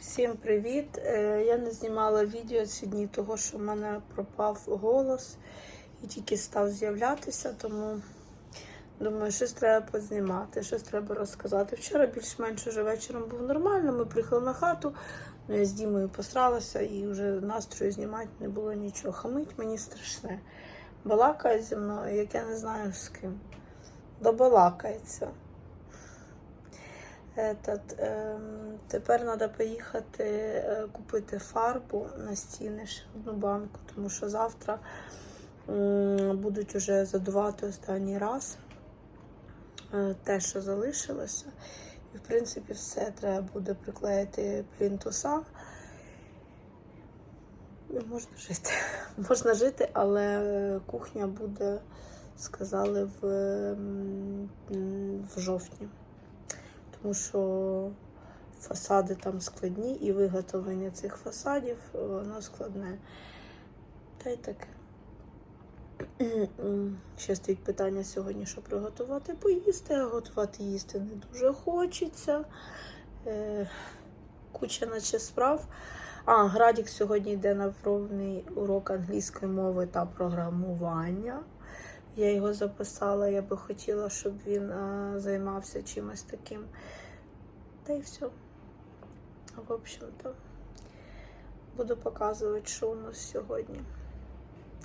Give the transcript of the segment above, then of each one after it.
Всім привіт! Е, Я не знімала відео ці дні, того що в мене пропав голос і тільки став з'являтися, тому думаю, щось треба познімати, щось треба розказати. Вчора більш-менш уже вечором був нормально. Ми приїхали на хату, ну, я з Дімою посралася і вже настрою знімати не було нічого. Хамить мені страшне. Балакає зі мною, як я не знаю з ким. Добалакається. Этот, ем, тепер треба поїхати е, купити фарбу на стіни, ще одну банку, тому що завтра м, будуть вже задувати останній раз е, те, що залишилося. І, в принципі, все треба буде приклеїти плінтуса. І можна жити. Можна жити, але кухня буде, сказали, в, в жовтні тому що фасади там складні і виготовлення цих фасадів воно складне. Та й таке. Ще стоїть питання сьогодні, що приготувати поїсти, а готувати їсти не дуже хочеться. Е, куча наче справ. А, Градік сьогодні йде на пробний урок англійської мови та програмування. Я його записала, я би хотіла, щоб він а, займався чимось таким. Та й все. В общем-то, буду показувати, що у нас сьогодні.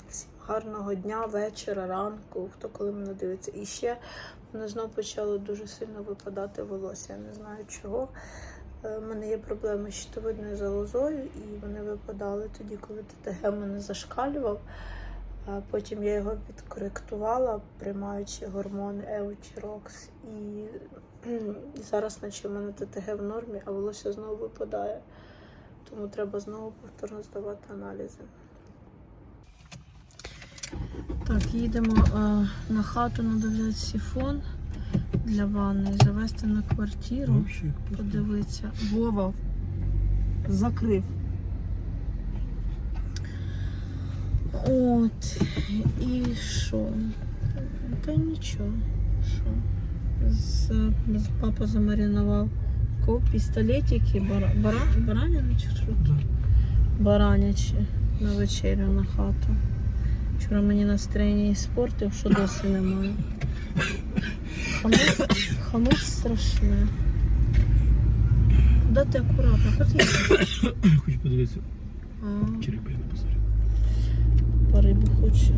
Всім гарного дня, вечора, ранку, хто коли мене дивиться. І ще мене знову почало дуже сильно випадати волосся. Я не знаю чого. У мене є проблеми з щитовидною залозою, і вони випадали тоді, коли ТТГ мене зашкалював. Потім я його підкоректувала, приймаючи гормон Еутірокс. І зараз, наче в мене ТТГ в нормі, а волосся знову випадає. Тому треба знову повторно здавати аналізи. Так, їдемо а, на хату, треба взяти сифон для ванни, завести на квартиру, подивитися. Вова закрив. От, і що? Та нічого. Що? З, з папа замаринував ко пістолетики, бара, бара, баранячі чи що? Да. Баранячі на вечерю на хату. Вчора мені настроєння іспортив, що досі немає. Хамуть, хамуть страшне. Куди ти акуратно? Хочу подивитися, я на базарі. по рибу хочу.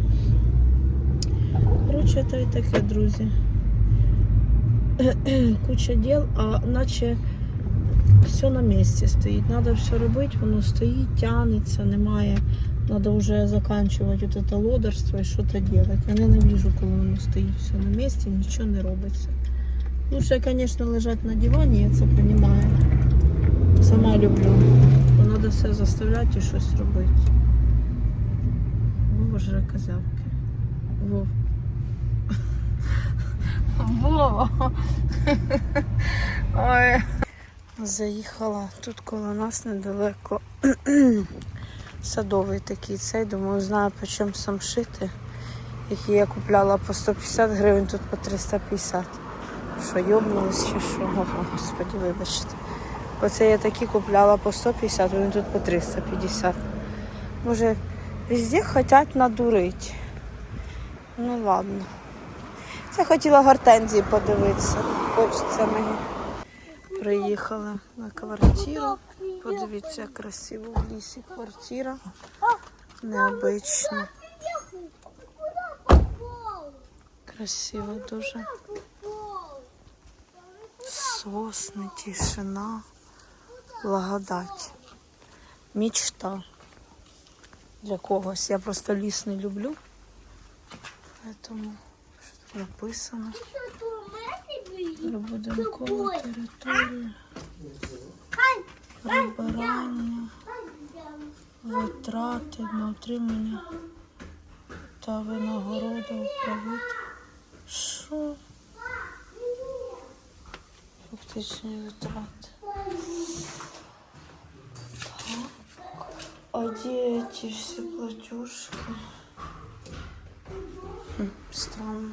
Коротше, то і таке, друзі. Куча діл, а наче все на місці стоїть. Треба все робити, воно стоїть, тягнеться, немає. Треба вже закінчувати от це лодерство і щось робити. Я ненавижу, коли воно стоїть все на місці, нічого не робиться. Лучше, звісно, лежати на дивані, я це розумію. Сама люблю. Но треба все заставляти і щось робити. Вова жре. Вов. Вова. Ой. Заїхала тут коло нас недалеко. Садовий такий цей, думаю, знаю по чому сам шити, який я купляла по 150 гривень, тут по 350. Що, йобнулись чи що? О, Господи, вибачте. Оце я такі купляла по 150, вони тут по 350. Може, Везде хотять надурити. Ну ладно. Це хотіла гортензії подивитися. Хочеться мені. Приїхала на квартиру. Подивіться, як красиво в лісі квартира. Необична. Красиво дуже. Сосни, тишина, благодать. Мечта для когось. Я просто ліс не люблю. Поэтому що тут написано? Прибудинкова територія. Прибирання, витрати на утримання та винагорода управити. Що? Фактичні витрати. Где эти все платежки? Хм, Странно.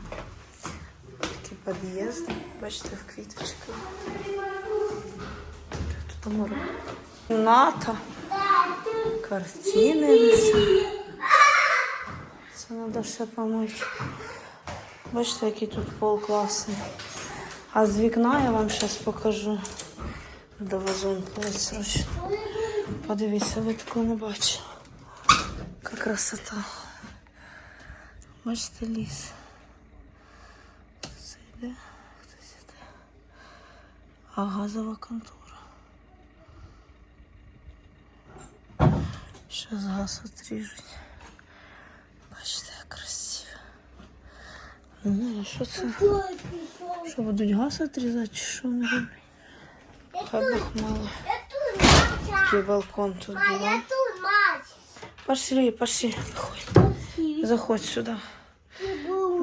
Такі під'їзди. Бачите, в квіточках. Тут море. Кімната. Картини висять. Це треба ще помити. Бачите, який тут пол класний. А з вікна я вам зараз покажу. До вазон срочно. Подивіться, ви такого не бачили. Яка красота. Бачите ліс. Це йде, хтось йде. А газова контора. Щас газ отріжуть. Бачите, як красиво. Ну, а що це? Що будуть газ отрізати, чи що вони роблять? Хай Бог мало. Такий балкон тут А була. я тут, мать. Пошли, пошли. Заходь. Заходь сюди.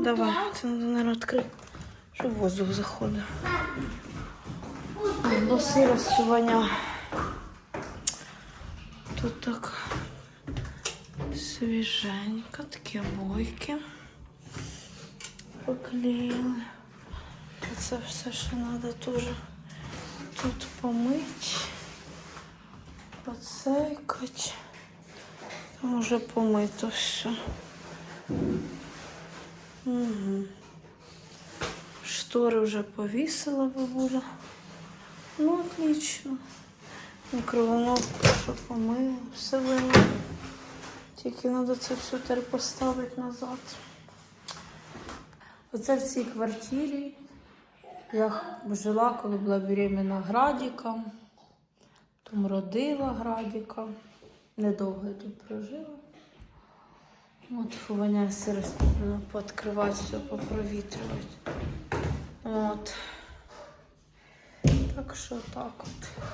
Давай, це треба, наверное, відкрити, щоб воздух заходив. Ой, Бо сиростю воня. Тут так свіженько, такі обойки поклеїли. Це все, що треба теж тут помити, Поцейкати. Там уже помито все. Угу. Штори вже повісила бабуля. Ну, отлично. Микроволновку, що помила, все вимила. Тільки треба це все тепер поставити назад. Оце в цій квартирі я жила, коли була беременна Градіком. Там родила Градіка. Недовго я тут прожила. От сирость ну, пооткривати все, попровітрювати. От. Так що так от.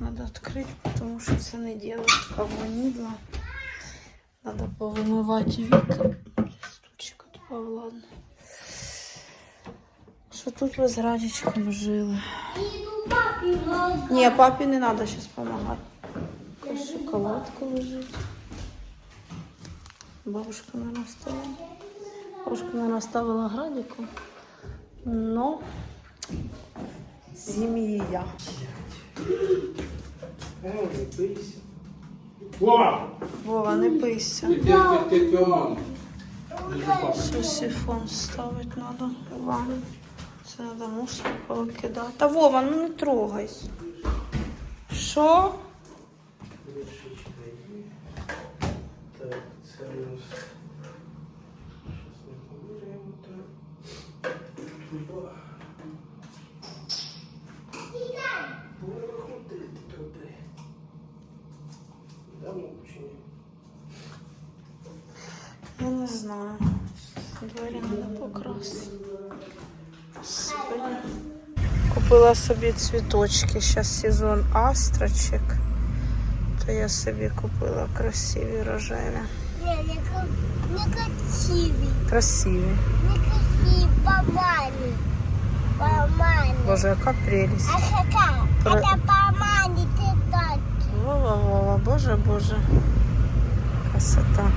Надо відкрити, тому що це не діло кого нідла. Надо повимивати віки. Стучка тупа, ладно. Що тут ви з Радічком жили? Папе. Ні, папі не треба зараз допомагати. Якась шоколадка лежить. Бабушка не наставила. Бабушка не наставила градику. Но зім'я. Вова! Вова, не бийся. Ти, сифон ставити треба в ванну. Треба мусор повикидати. Та Вова, ну не трогайся. Що? Так, це у нас. Щас ми поміряємо чи ні? Я не знаю. Двері треба покрасити. Господи. Купила собі цвіточки. Зараз сезон астрочек. То я собі купила красиві рожеві. Не, не, ка- не красивый. Красиві. Не красивый по маме. По маме. Боже, яка прелість. А какая? Про- Это по маме ты так. Вова, Вова, боже, боже. Красота.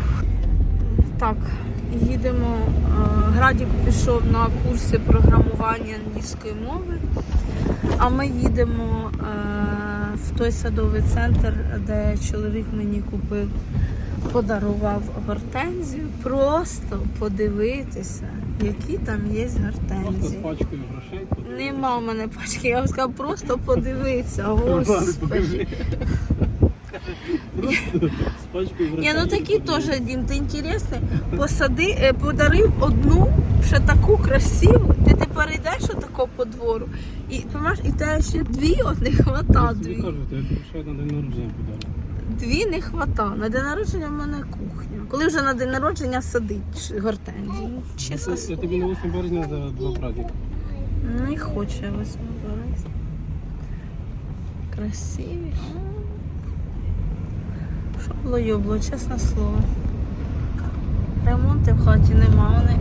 Так, їдемо. Е, Градік пішов на курси програмування англійської мови. А ми їдемо е, в той садовий центр, де чоловік мені купив, подарував гортензію. Просто подивитися, які там є Просто з пачкою грошей. Нема в мене пачки, я вам сказала, просто подивитися. Господи. покажи. Просто з пачкою грошей. Ні, ну такі теж, Дім, ти інтересний. Посади, е, подарив одну, ще таку красиву, ти тепер йдеш отако по двору, і, понимаєш, і тебе ще дві от не хвата. Я тобі Дві. кажу, ти грошей на день народження подарунок. Дві не хвата. На день народження в мене кухня. Коли вже на день народження гортензія. Ну, чесно. Я тобі на 8 березня за два праздника. Не хочу я восьми березня. Красиві. Що було йобло, чесне слово. Ремонту в хаті нема, вони.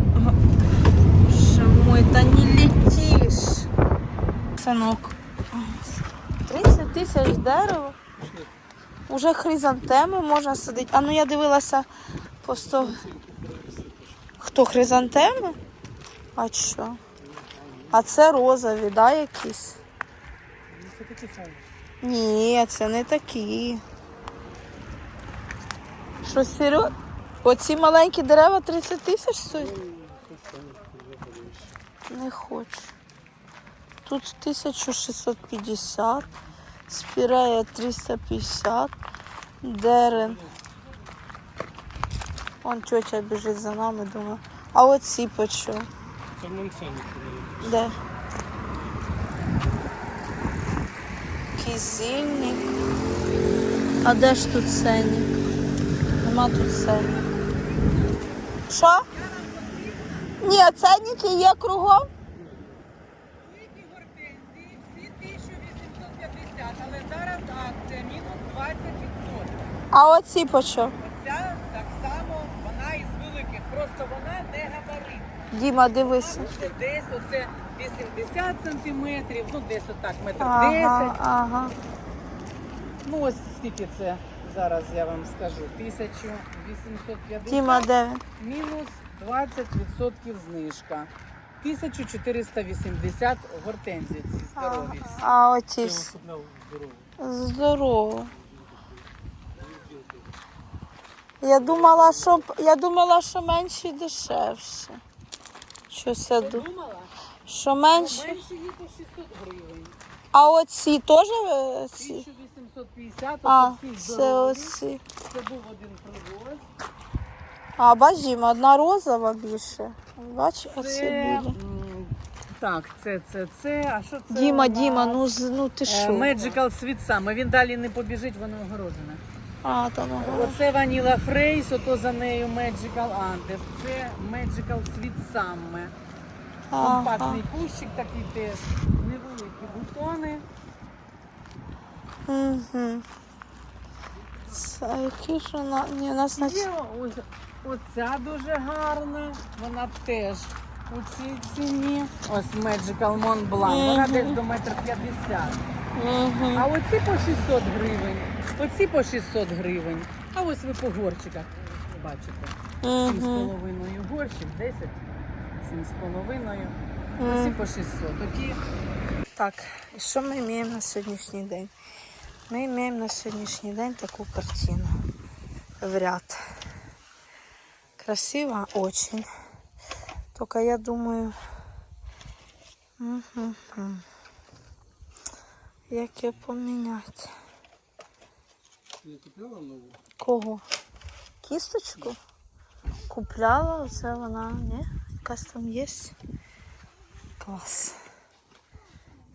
Боже мой, та не летиш. Синок. 30 тисяч дерева. Уже хризантеми можна садити. А ну я дивилася по 100. Хто хризантеми? А що? А це розові, да, якісь? Ні, це не такі. Що, Серег? Оці маленькі дерева 30 тисяч стоять? Не хочу. Тут 1650, спірея 350, дерен. Вон тетя біжить за нами, думаю. А оці по чому? Це Монсенко. Де? Кізільник. А де ж тут сенник? Нема тут сенник. Що? Ні, ценники є кругом. Великі гортензії, всі 1850, але зараз акція мінус 20%. А оці по чому? Оця так само, вона із великих, просто вона не габарит. Діма, дивися. Це десь оце 80 сантиметрів, ну десь отак, метр Ага, 10. ага. Ну ось скільки це зараз я вам скажу. 1850 Діма, де він? мінус 20% знижка. 1480 гортензії ці здорові. всі. А оці ж здорово. Я думала, що я думала, що менше і дешевше. Щось я ду... Думала? Що менше. Менше є по 600 гривень. А оці теж е, ці? 1850, А, оці це здорові. оці. Це був один привоз. А, бачимо, одна розова більше. Бач, оці Це, буде. м, так, це, це, це. А що це? Діма, у Діма, ну, з- ну ти Е, що? Magical Sweet Summer. Він далі не побіжить, воно огорожене. А, там ага. Оце Vanilla Phrase, ото за нею Magical Andes. Це Magical Sweet Summer. ага. Компактний кущик такий теж. Невеликі бутони. Угу. Це які ж вона. Ні, у нас на Є ось, оця дуже гарна. Вона теж у цій ціні. Ось Magical Mont Blanc. Вона Мгм. десь до метр п'ятдесят. Угу. А оці по 600 гривень. Оці по 600 гривень. А ось ви по горчиках бачите. Сім з Угу. половиною горщик, 10, сім з половиною. Оці по 600. Такі Так, і що ми маємо на сьогоднішній день? Ми маємо на сьогоднішній день таку картину в ряд. Красиво очень. Только я думаю, угу. як її поміняти. Я купляла нову? Кого? Кісточку? Купляла, оце вона, ні? Якась там є. Клас.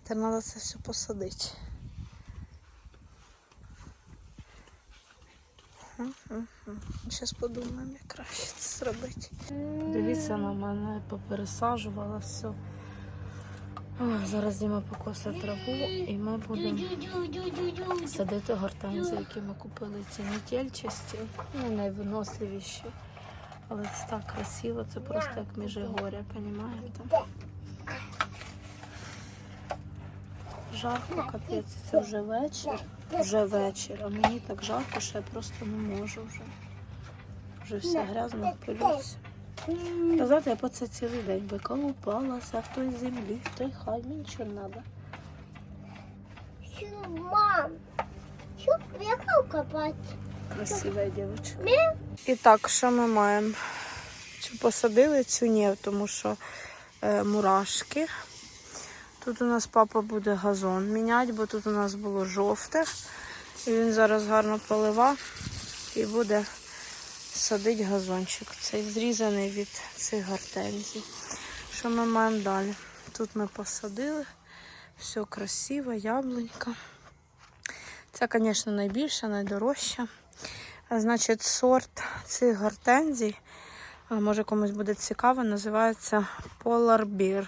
Тепер треба це все посадити. Зараз подумаємо, як краще це зробити. Дивіться на мене, попересаджувала все. Зараз Діма покосить траву і ми будемо садити гортензії, які ми купили ці метельчасті, ну найвиносливіші. Але це так красиво, це просто як міжгоря, розумієте? Жарко, капець, це вже вечір. Вже вечір, а мені так жарко, що я просто не можу вже. Вже все грязно пилюся. Казати, я по це цілий день би колупалася в той землі, в той хай, мені нічого не треба. Мам? Що приїхав копати? Красива дівчинка. І так, що ми маємо? Цю посадили, цю ні, тому що е, мурашки. Тут у нас папа буде газон міняти, бо тут у нас було жовте. І він зараз гарно полива і буде садити газончик. Цей зрізаний від цих гортензій. Що ми маємо далі? Тут ми посадили. Все красиво, яблунька. Це, звісно, найбільша, найдорожча. Значить, сорт цих гортензій, може комусь буде цікаво, називається Polar Bear.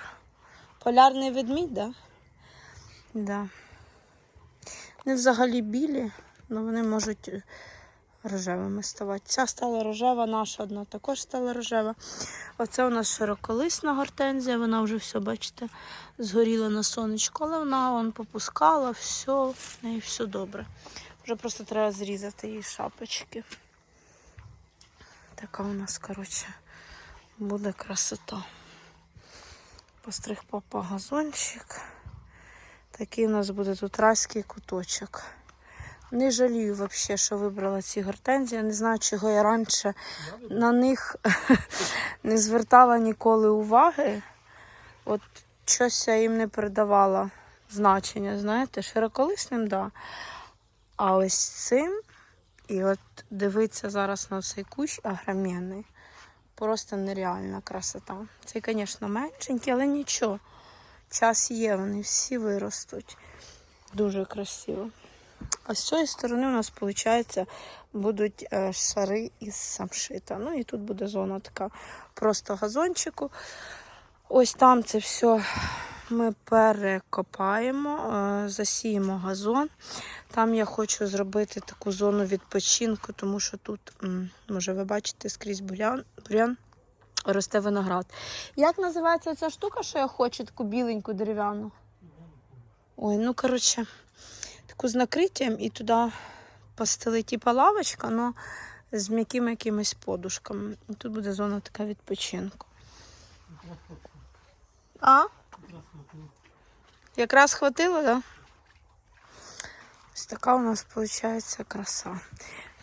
Полярний ведмідь, да? Да. Вони взагалі білі, але вони можуть е, рожевими ставати. Ця стала рожева, наша одна також стала рожева. Оце у нас широколисна гортензія, вона вже все, бачите, згоріла на сонечку, але вона вон попускала, все, в неї все добре. Вже просто треба зрізати їй шапочки. Така у нас, коротше, буде красота. Постриг папа газончик. Такий у нас буде тут райський куточок. Не жалію взагалі, що вибрала ці гортензії. Не знаю, чого я раніше на них не звертала ніколи уваги. От щось я їм не придавала значення, знаєте, широколисним, да. А ось цим, і от дивитися зараз на цей кущ агромінний. Просто нереальна красота. Цей, звісно, меншенький, але нічого. Час є, вони всі виростуть. Дуже красиво. А з цієї сторони у нас, виходить, будуть е, шари із самшита. Ну і тут буде зона така просто газончику. Ось там це все ми перекопаємо, е, засіємо газон. Там я хочу зробити таку зону відпочинку, тому що тут, може, ви бачите, скрізь бурян, росте виноград. Як називається ця штука, що я хочу, таку біленьку дерев'яну? Ой, ну коротше, таку з накриттям і туди постели типа лавочка, але з м'якими якимись подушками. І тут буде зона така відпочинку. А? Якраз хватило. Да? Ось така у нас виходить краса.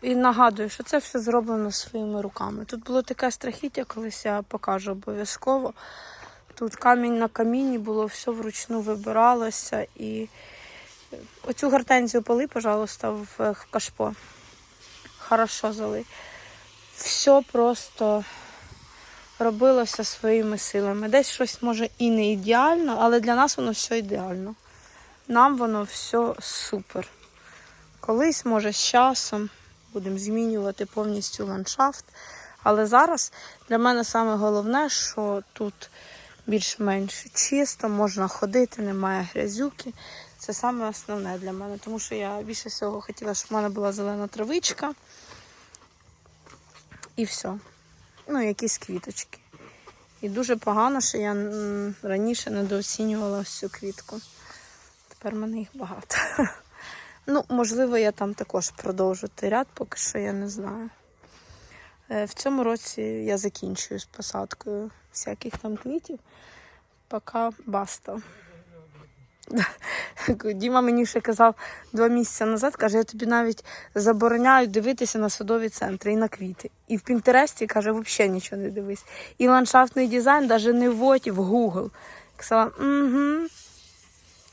І нагадую, що це все зроблено своїми руками. Тут було таке страхіття, колись я покажу обов'язково. Тут камінь на камінні було, все вручну вибиралося. І оцю гортензію поли, пожалуйста, в кашпо. Хорошо залий. Все просто робилося своїми силами. Десь щось може і не ідеально, але для нас воно все ідеально. Нам воно все супер. Колись, може, з часом будемо змінювати повністю ландшафт. Але зараз для мене саме головне, що тут більш-менш чисто, можна ходити, немає грязюки. Це саме основне для мене, тому що я більше всього хотіла, щоб в мене була зелена травичка. І все. Ну, якісь квіточки. І дуже погано, що я раніше недооцінювала цю квітку. Тепер в мене їх багато. Ну, можливо, я там також продовжу той ряд, поки що я не знаю. Е, В цьому році я закінчую з посадкою всяких там квітів. Поки баста. Діма мені ще казав два місяці назад, каже, я тобі навіть забороняю дивитися на садові центри і на квіти. І в Пінтересті, каже, взагалі нічого не дивись. І ландшафтний дизайн навіть не вводь в Google. Казала, угу.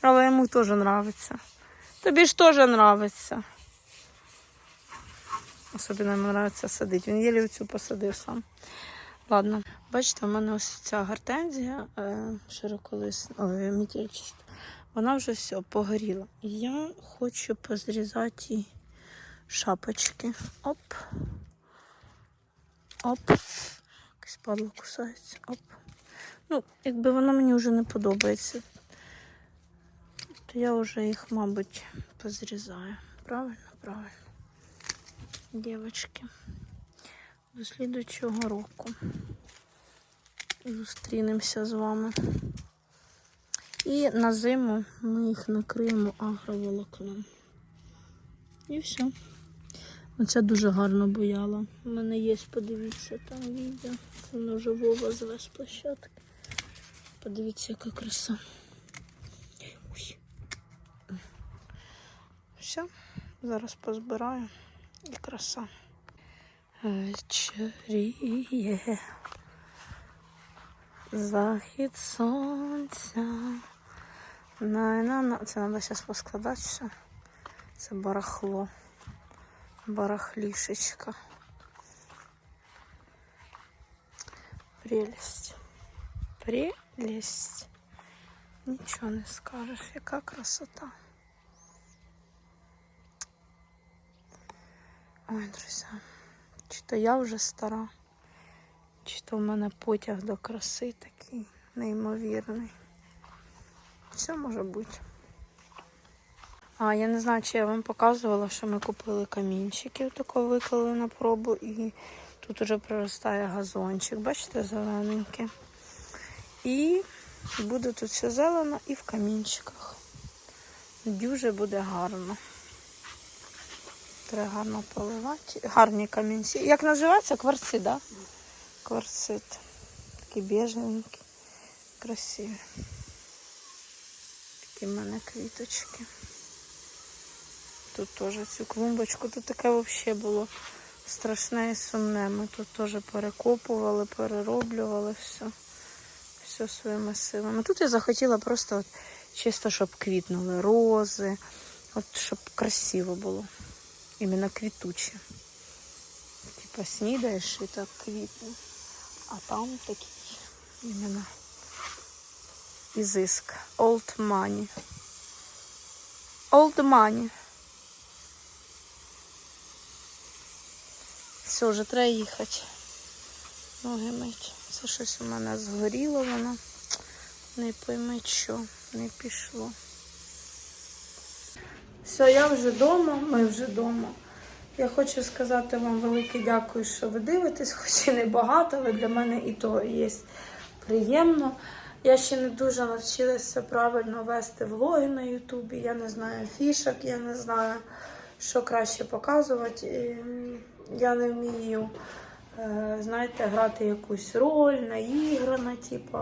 Але йому теж подобається. Тобі ж теж подобається. Особливо йому подобається садити. Він єлі оцю посадив сам. Ладно, бачите, у мене ось ця гортензія е, широколисна, метельчаста. Вона вже все погоріла. Я хочу позрізати їй шапочки. Оп. Оп. Якась падла кусається. Оп. Ну, якби вона мені вже не подобається, то я вже їх, мабуть, позрізаю. Правильно, правильно. Дівчатки. До слідуючого року зустрінемося з вами. І на зиму ми їх накриємо агроволокном. І все. Оця дуже гарно бояла. У мене є, подивіться, там відео. Це вона вже Вова зве з площадки. Подивіться, яка краса. Ой. Все, зараз позбираю і краса. Вечоріє. Захід сонця. На, на, на. Це треба зараз поскладати все. Це барахло. Барахлішечка. Прелесть. Прелесть. Нічого не скажеш, яка красота. Ой, друзі, чи то я вже стара. Чи то в мене потяг до краси такий неймовірний. Все може бути. А, я не знаю, чи я вам показувала, що ми купили камінчиків, тако виклали на пробу, і тут уже проростає газончик. Бачите, зелененький. І буде тут все зелено і в камінчиках. Дуже буде гарно. Треба гарно поливати. Гарні камінці. Як називається? Кварци, так? Да? Кварцит. Такі біжевенькі, красиві. Такі такі в мене квіточки. Тут теж цю клумбочку, тут таке взагалі було страшне і сумне. Ми тут теж перекопували, перероблювали все. Все своїми силами. Тут я захотіла просто от, чисто, щоб квітнули рози, от щоб красиво було. Іменно квітуче. Типа снідаєш і так квітне. А там такий іменно ізиск. Old money. Old money. Все, вже треба їхати. Ноги мить. Це щось у мене згоріло воно. Не пойми що, не пішло. Все, я вже вдома, ми вже вдома. Я хочу сказати вам велике дякую, що ви дивитесь, хоч і не багато, але для мене і то є приємно. Я ще не дуже навчилася правильно вести влоги на Ютубі. Я не знаю фішок, я не знаю, що краще показувати. Я не вмію, е, знаєте, грати якусь роль, наіграна, типу,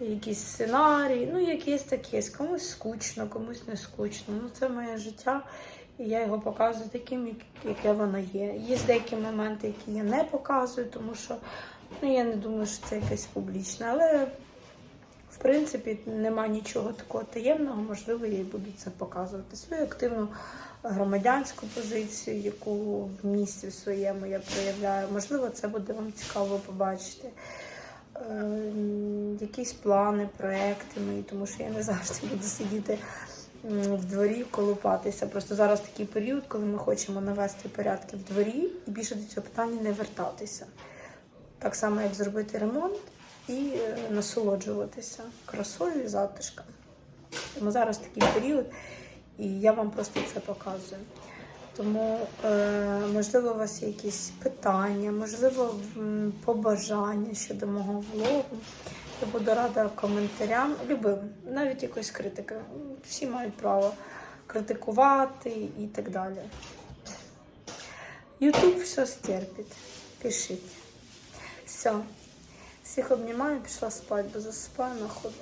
якийсь сценарій. Ну, якийсь такий. Комусь скучно, комусь не скучно. Ну, це моє життя. І я його показую таким, яке воно є. Є деякі моменти, які я не показую, тому що ну, я не думаю, що це якесь публічне. Але принципі нема нічого такого таємного, можливо, я і буду це показувати. Свою активну громадянську позицію, яку в місті своєму я проявляю. Можливо, це буде вам цікаво побачити. Е, якісь плани, проекти мої, тому що я не завжди буду сидіти в дворі колупатися. Просто зараз такий період, коли ми хочемо навести порядки в дворі і більше до цього питання не вертатися. Так само, як зробити ремонт і е, насолоджуватися красою і затишком. Тому зараз такий період, і я вам просто це показую. Тому, е, можливо, у вас є якісь питання, можливо, побажання щодо мого влогу. Я буду рада коментарям, любим, навіть якоїсь критики. Всі мають право критикувати і так далі. Ютуб все стерпить. Пишіть. Все. Всіх обнімаю, пішла спати, бо засипаю на ходу.